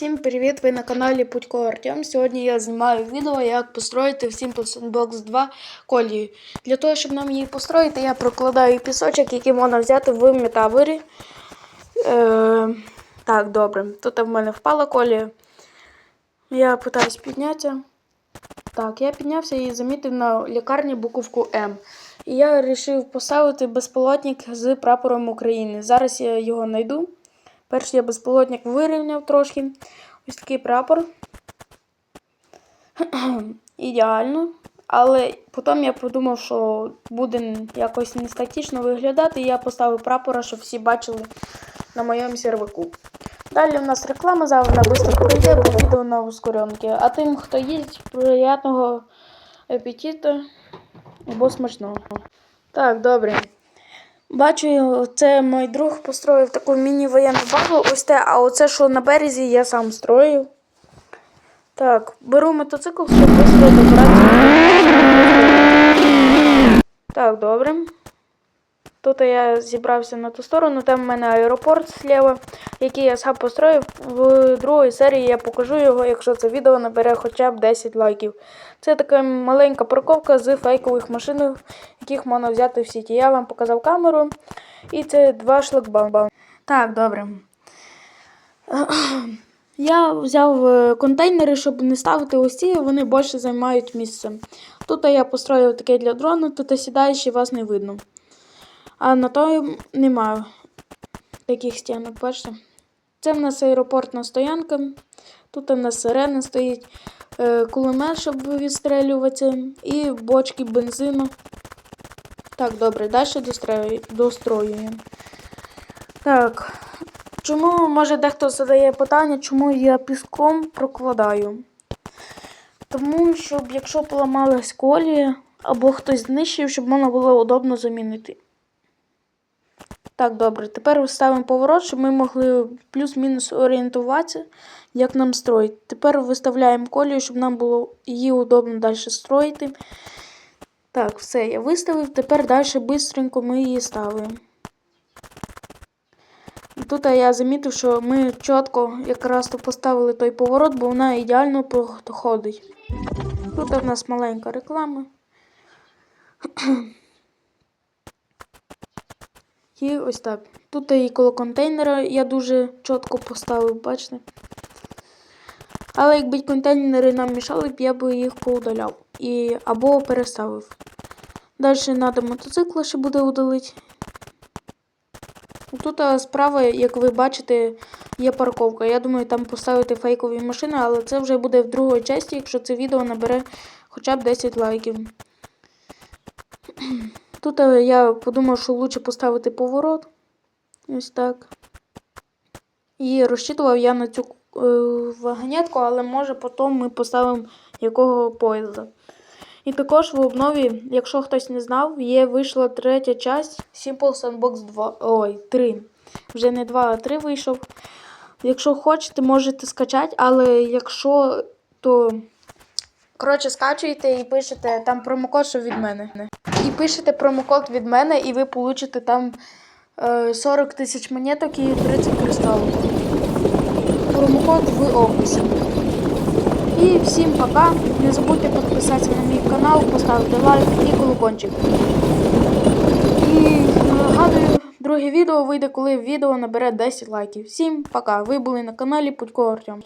Всім привіт! Ви на каналі Путько Артем. Сьогодні я знімаю відео, як построїти в Simple Sandbox 2 колію. Для того, щоб нам її построїти, я прокладаю пісочок, який можна взяти в метаборі. Е, так, добре. Тут в мене впала колія. Я питаюсь піднятися. Так, я піднявся і замітив на лікарні буковку М. І я вирішив поставити безполотник з прапором України. Зараз я його знайду. Перший я безполотник вирівняв трошки. Ось такий прапор. Ідеально. Але потім я подумав, що буде якось не статично виглядати, і я поставив прапора, щоб всі бачили на моєму серваку. Далі у нас реклама, зараз вона швидко пройде, бо відео на ускоренки. А тим, хто їсть, приятного апетиту або смачного. Так, добре. Бачу, це мій друг построїв таку міні-воєнну базу. Ось те, а оце, що на березі, я сам строїв. Так, беру мотоцикл, щоб швидко добратися. Так, добре. Тут я зібрався на ту сторону, там в мене аеропорт зліва, який я сам построїв. В другій серії я покажу його, якщо це відео набере хоча б 10 лайків. Це така маленька парковка з фейкових машин, яких можна взяти в сіті. Я вам показав камеру. І це два шлагбауми. Так, добре. Я взяв е, контейнери, щоб не ставити ось ці, вони більше займають місце. Тут я построїв таке для дрону, тут сідаєш і вас не видно. А на той немає таких стінок, бачите? Це в нас аеропортна стоянка. Тут у нас сирена стоїть, е, кулемет, щоб відстрелюватися, і бочки бензину. Так, добре, далі достроюємо. Так. Чому, може, дехто задає питання, чому я піском прокладаю? Тому, щоб якщо поламалась колія, або хтось знищив, щоб можна було удобно замінити. Так, добре. Тепер вставимо поворот, щоб ми могли плюс-мінус орієнтуватися, як нам строїти. Тепер виставляємо колію, щоб нам було її удобно далі строїти. Так, все, я виставив. Тепер далі швидко ми її ставимо. Тут я замітив, що ми чітко якраз поставили той поворот, бо вона ідеально проходить. Тут у нас маленька реклама. І ось так. Тут і коло контейнера я дуже чітко поставив, бачите? Але якби контейнери нам мішали б, я би їх поудаляв і, або переставив. Далі треба мотоцикла ще буде удалити. Тут справа, як ви бачите, є парковка. Я думаю, там поставити фейкові машини, але це вже буде в другій часті, якщо це відео набере хоча б 10 лайків. Тут я подумав, що краще поставити поворот. Ось так. І розчитував я на цю е, вагонетку, але може потім ми поставимо якого поїзда. І також в обнові, якщо хтось не знав, є вийшла третя часть Simple Sandbox 2. Ой, 3. Вже не 2, а 3 вийшов. Якщо хочете, можете скачати, але якщо, то. Коротше, скачуєте і пишете там промокод, що від мене. І пишете промокод від мене, і ви получите там е, 40 тисяч монеток і 30 кристалів. Промокод в описі. І всім пока. Не забудьте підписатися на мій канал, поставити лайк і колокольчик. І нагадую, друге відео вийде, коли відео набере 10 лайків. Всім пока. Ви були на каналі Путько Артем.